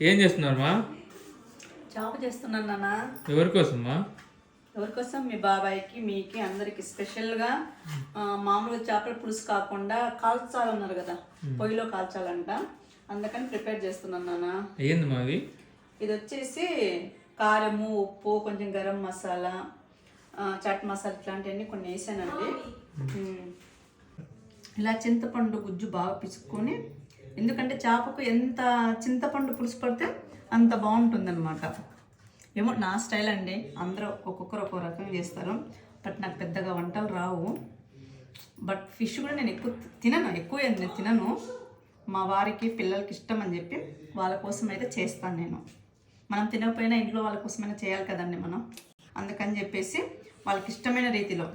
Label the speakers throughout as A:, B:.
A: ఏం చేస్తున్నారమ్మా
B: జాబ్ చేస్తున్నాను నాన్న.
A: ఎవరి కోసమ్మా?
B: ఎవరికోసం మీ బాబాయ్కి మీకి అందరికి స్పెషల్గా మామూలుగా చేపల పులుసు కాకుండా కాల్చాలన్నారు కదా పొయ్యిలో కాల్చాలంట. అందుకని ప్రిపేర్ చేస్తున్నాను నాన్న.
A: ఏందమ్మా అవి?
B: ఇది వచ్చేసి కారము ఉప్పు కొంచెం గరం మసాలా ఆ, చాట్ మసాలా ఇట్లాంటివన్నీ కొన్ని వేసానండి. ఉమ్. ఇలా చింతపండు గుజ్జు బాగా పిసుక్కొని ఎందుకంటే చేపకు ఎంత చింతపండు పులుసు పడితే అంత బాగుంటుందన్నమాట. ఏమో నా స్టైల్ అండి. అందరూ ఒక్కొక్కరు ఒక్కో రకం చేస్తారు. బట్ నాకు పెద్దగా వంటలు రావు. బట్ ఫిష్ కూడా నేను ఎక్కువ తినను. ఎక్కువ నేను తినను. మా వారికి పిల్లలకి ఇష్టం అని చెప్పి వాళ్ళ కోసం అయితే చేస్తాను నేను. మనం తినకపోయినా ఇంట్లో వాళ్ళ కోసమైనా చేయాలి కదండి మనం. అందుకని చెప్పేసి వాళ్ళకి ఇష్టమైన రీతిలో.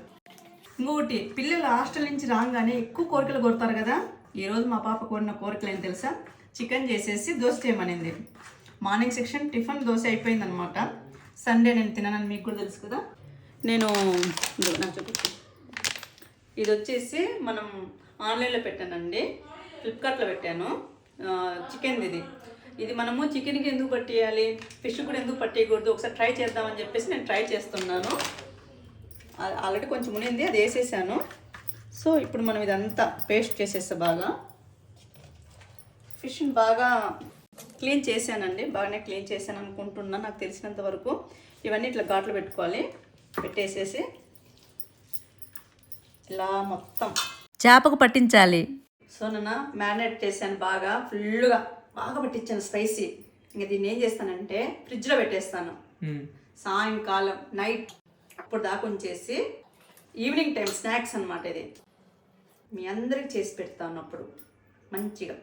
B: ఇంకొకటి పిల్లలు హాస్టల్ నుంచి రాగానే ఎక్కువ కోరికలు కోరుతారు కదా. ఈరోజు మా పాప కోరిన కోరికలు ఏం తెలుసా? చికెన్ చేసేసి దోశ చేయమనింది. మార్నింగ్ సెక్షన్ టిఫిన్ దోశ అయిపోయిందనమాట. సండే నేను తిననని మీకు కూడా తెలుసు కదా? నేను నాకు ఇది వచ్చేసి మనం ఆన్లైన్లో పెట్టానండి. ఫ్లిప్కార్ట్లో పెట్టాను. చికెన్ ఇది. ఇది మనము చికెన్కి ఎందుకు పట్టేయాలి? ఫిష్ కూడా ఎందుకు పట్టేయకూడదు? ఒకసారి ట్రై చేద్దామని చెప్పేసి నేను ట్రై చేస్తున్నాను. ఆల్రెడీ కొంచెం ఉనింది అది వేసేసాను. సో ఇప్పుడు మనం ఇదంతా పేస్ట్ చేసేస్తా బాగా. ఫిష్ని బాగా క్లీన్ చేశానండి. బాగానే క్లీన్ చేశాను అనుకుంటున్నా నాకు తెలిసినంత వరకు. ఇవన్నీ ఇట్లా ఘాట్లు పెట్టుకోవాలి. పెట్టేసేసి ఇలా మొత్తం.
C: చేపకు పట్టించాలి.
B: సో నేను మ్యారినేట్ చేశాను బాగా ఫుల్గా బాగా పట్టించాను స్పైసీ. ఇంకా దీన్ని ఏం చేస్తానంటే ఫ్రిడ్జ్లో పెట్టేస్తాను. సాయంకాలం నైట్ అప్పుడు దాకా ఉంచేసి ఈవినింగ్ టైం స్నాక్స్ అన్నమాట ఇది. మీ అందరికి చేసి పెడతాను అప్పుడు మంచిగా.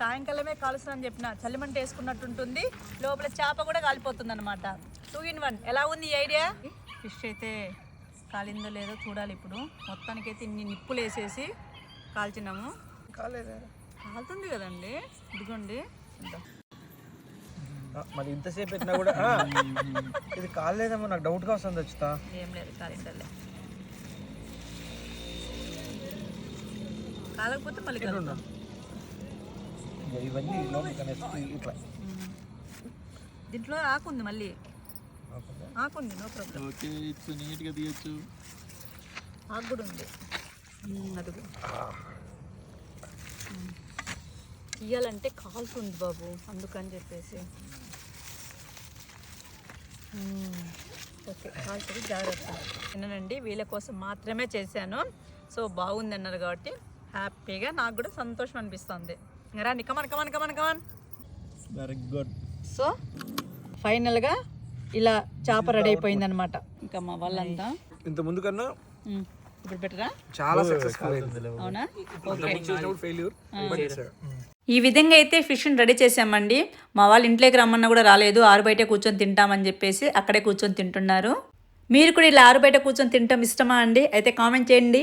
C: సాయంకాలమే కాలుస్తున్నా అని చెప్పిన చలిమంట వేసుకున్నట్టు ఉంటుంది లోపల చేప కూడా కాలిపోతుంది అనమాట టూ ఇన్ వన్ ఎలా ఉంది ఈ ఐడియా ఫిష్ అయితే కాలిందో లేదో చూడాలి ఇప్పుడు. మొత్తానికైతే ఇన్ని నిప్పులు వేసేసి కాల్చినాము. కాలుతుంది కదండి. ఇదిగోండి.
D: మరి ఇంతసేపు పెట్టినా కూడా ఇది కాలేదేమో నాకు డౌట్గా వస్తుంది వచ్చితా
C: ఏం లేదు కాలిందలే. కాలకపోతే మళ్ళీ కలుద్దాం.
D: ఇవన్నీ ఇట్లా.
C: దీంట్లో ఆకుంది మళ్ళీ. ఆకుంది? No problem.
A: ఓకే ఇట్స్ నీట్గా తీయచ్చు.
C: ఆకు కూడా ఉంది. అదిగో. తీయాలంటే కాలుతుంది బాబు అందుకని చెప్పేసి. ఓకే కాలుతుంది జాగ్రత్త. వినండి వీళ్ళ కోసం మాత్రమే చేశాను. సో బాగుంది అన్నారు కాబట్టి. హ్యాపీగా నాకు కూడా సంతోషం అనిపిస్తుంది. ఇంకా రండి come on come on come on come on
D: very good
C: so ఫైనల్గా ఇలా చేప రెడీ అయిపోయింది అనమాట ఇంకా మా వాళ్ళంతా.
D: ఇంత ముందు కన్నా.
C: ఇప్పుడు
D: చాలా సక్సెస్ఫుల్
C: అవునా? ఓకే.
D: ఫెయిల్యూర్
C: ఈ విధంగా అయితే ఫిష్ని రెడీ చేసామండి. మా వాళ్ళు ఇంట్లోకి రమ్మన్నా కూడా రాలేదు. ఆరు బయట కూర్చొని తింటామని చెప్పేసి అక్కడే కూర్చొని తింటున్నారు. మీరు కూడా ఇలా ఆరు బయట కూర్చొని తింటాం ఇష్టమా అండి? అయితే కామెంట్ చేయండి.